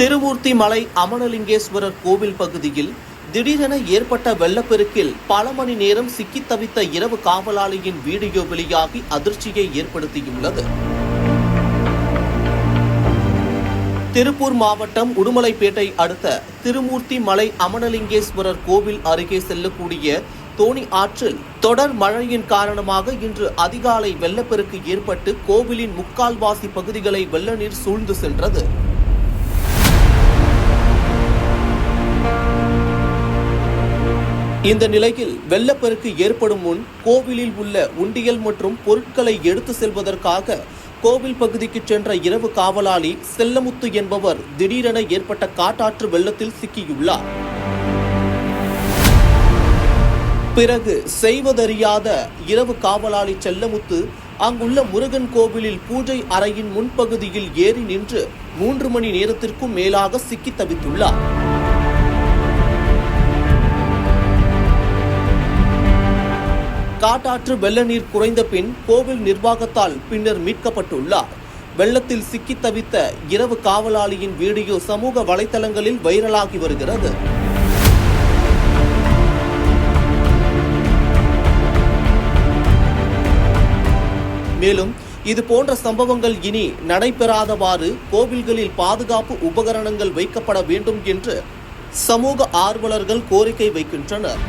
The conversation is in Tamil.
திருமூர்த்தி மலை அமனலிங்கேஸ்வரர் கோவில் பகுதியில் திடீரென ஏற்பட்ட வெள்ளப்பெருக்கில் பல மணி நேரம் சிக்கித் தவித்த இரவு காவலாளியின் வீடியோ வெளியாகி அதிர்ச்சியை ஏற்படுத்தியுள்ளது. திருப்பூர் மாவட்டம் உடுமலைப்பேட்டை அடுத்த திருமூர்த்தி மலை அமனலிங்கேஸ்வரர் கோவில் அருகே செல்லக்கூடிய தோணி ஆற்றில் தொடர் மழையின் காரணமாக இன்று அதிகாலை வெள்ளப்பெருக்கு ஏற்பட்டு கோவிலின் முக்கால்வாசி பகுதிகளை வெள்ள நீர் சூழ்ந்து சென்றது. இந்த நிலையில் வெள்ளப்பெருக்கு ஏற்படும் முன் கோவிலில் உள்ள உண்டியல் மற்றும் பொருட்களை எடுத்து செல்வதற்காக கோவில் பகுதிக்கு சென்ற இரவு காவலாளி செல்லமுத்து என்பவர் திடீரென ஏற்பட்ட காட்டாற்று வெள்ளத்தில் சிக்கியுள்ளார். பிறகு செய்வதறியாத இரவு காவலாளி செல்லமுத்து அங்குள்ள முருகன் கோவிலில் பூஜை அறையின் முன்பகுதியில் ஏறி நின்று மூன்று மணி நேரத்திற்கும் மேலாக சிக்கி தவித்துள்ளார். காட்டாற்று வெள்ள நீர் குறைந்த பின் கோவில் நிர்வாகத்தால் பின்னர் மீட்கப்பட்டுள்ளார். வெள்ளத்தில் சிக்கி தவித்த இரவு காவலாளியின் வீடியோ சமூக வலைதளங்களில் வைரலாகி வருகிறது. மேலும் இது போன்ற சம்பவங்கள் இனி நடைபெறாதவாறு கோவில்களில் பாதுகாப்பு உபகரணங்கள் வைக்கப்பட வேண்டும் என்று சமூக ஆர்வலர்கள் கோரிக்கை வைக்கின்றனர்.